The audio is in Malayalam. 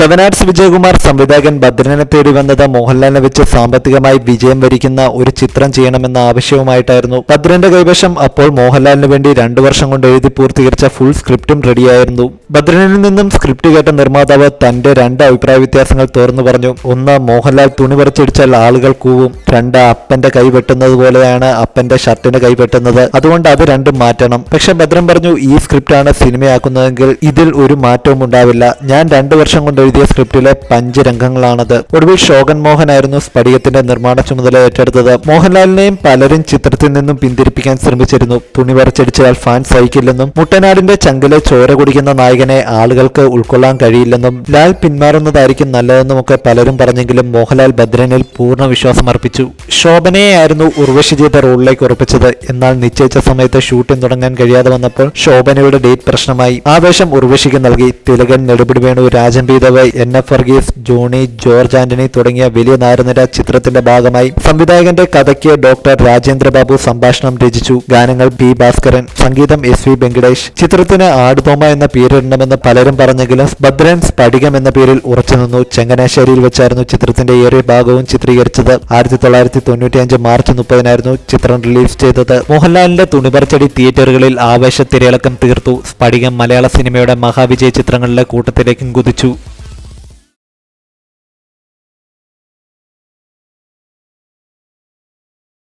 സെവൻ ആർട്സ് വിജയകുമാർ സംവിധായകൻ ഭദ്രനെ തേടി വന്നത് മോഹൻലാലിനെ വെച്ച് സാമ്പത്തികമായി വിജയം വരിക്കുന്ന ഒരു ചിത്രം ചെയ്യണമെന്ന ആവശ്യവുമായിട്ടായിരുന്നു. ഭദ്രന്റെ കൈവശം അപ്പോൾ മോഹൻലാലിന് വേണ്ടി രണ്ടു വർഷം കൊണ്ട് എഴുതി പൂർത്തീകരിച്ച ഫുൾ സ്ക്രിപ്റ്റും റെഡിയായിരുന്നു ഭദ്രനിൽ നിന്നും സ്ക്രിപ്റ്റ് കേട്ട നിർമ്മാതാവ് തന്റെ രണ്ട് അഭിപ്രായ വ്യത്യാസങ്ങൾ തുറന്നു പറഞ്ഞു. ഒന്ന് മോഹൻലാൽ തുണി പറിച്ചടിച്ചാൽ ആളുകൾ കൂവും. രണ്ട് അപ്പന്റെ കൈ വെട്ടുന്നത് പോലെയാണ് അപ്പന്റെ ഷർട്ടിന് കൈ വെട്ടുന്നത്. അതുകൊണ്ട് അത് രണ്ടും മാറ്റണം. പക്ഷെ ഭദ്രൻ പറഞ്ഞു ഈ സ്ക്രിപ്റ്റാണ് സിനിമയാക്കുന്നതെങ്കിൽ ഇതിൽ ഒരു മാറ്റവും ഉണ്ടാവില്ല. ഞാൻ രണ്ടു വർഷം കൊണ്ട് എഴുതിയ സ്ക്രിപ്റ്റിലെ പഞ്ച് രംഗങ്ങളാണത് ഒടുവിൽ ശോകൻ മോഹനായിരുന്നു സ്ഫടികത്തിന്റെ നിർമ്മാണ ചുമതല ഏറ്റെടുത്തത്. മോഹൻലാലിനെയും പലരും ചിത്രത്തിൽ നിന്നും പിന്തിരിപ്പിക്കാൻ ശ്രമിച്ചിരുന്നു. തുണി വരച്ചടിച്ചാൽ ഫാൻ സഹിക്കില്ലെന്നും മുട്ടനാടിന്റെ ചങ്കിലെ ചോര കുടിക്കുന്ന നായകനെ ആളുകൾക്ക് ഉൾക്കൊള്ളാൻ കഴിയില്ലെന്നും ലാൽ പിന്മാറുന്നതായിരിക്കും നല്ലതെന്നും ഒക്കെ പലരും പറഞ്ഞെങ്കിലും മോഹൻലാൽ ഭദ്രനിൽ പൂർണ വിശ്വാസം അർപ്പിച്ചു. ശോഭനയെയായിരുന്നു ഉർവശി ചെയ്ത റോളിലേക്ക് ഉറപ്പിച്ചത്. എന്നാൽ നിശ്ചയിച്ച സമയത്ത് ഷൂട്ടിംഗ് തുടങ്ങാൻ കഴിയാതെ വന്നപ്പോൾ ശോഭനയുടെ ഡേറ്റ് പ്രശ്നമായി. ആവേശം ഉർവശിക്ക് നൽകി. തിലകൻ നെടുപിടി വേണു രാജൻ പീതവ് എൻ എഫ് വർഗീസ് ജോണി ജോർജ് ആന്റണി തുടങ്ങിയ വലിയ നാരനിര ചിത്രത്തിന്റെ ഭാഗമായി സംവിധായകന്റെ കഥയ്ക്ക് ഡോക്ടർ രാജേന്ദ്ര ബാബു സംഭാഷണം രചിച്ചു. ഗാനങ്ങൾ പി ഭാസ്കരൻ സംഗീതം എസ് വി വെങ്കടേഷ്. ചിത്രത്തിന് ആടുതോമ എന്ന പേരിടണമെന്ന് പലരും പറഞ്ഞെങ്കിലും ഭദ്രൻ സ്ഫടികം എന്ന പേരിൽ ഉറച്ചുനിന്നു ചങ്ങനാശ്ശേരിയിൽ വെച്ചായിരുന്നു ചിത്രത്തിന്റെ ഏറെ ഭാഗവും ചിത്രീകരിച്ചത്. ആയിരത്തി തൊള്ളായിരത്തി തൊണ്ണൂറ്റിയഞ്ച് മാർച്ച് മുപ്പതിനായിരുന്നു ചിത്രം റിലീസ് ചെയ്തത്. മോഹൻലാലിന്റെ തുണിപറച്ചടി തിയേറ്ററുകളിൽ ആവേശ തിരയിളക്കം തീർത്തു. സ്പടികം മലയാള സിനിമയുടെ മഹാവിജയ ചിത്രങ്ങളിലെ കൂട്ടത്തിലേക്കും കുതിച്ചു.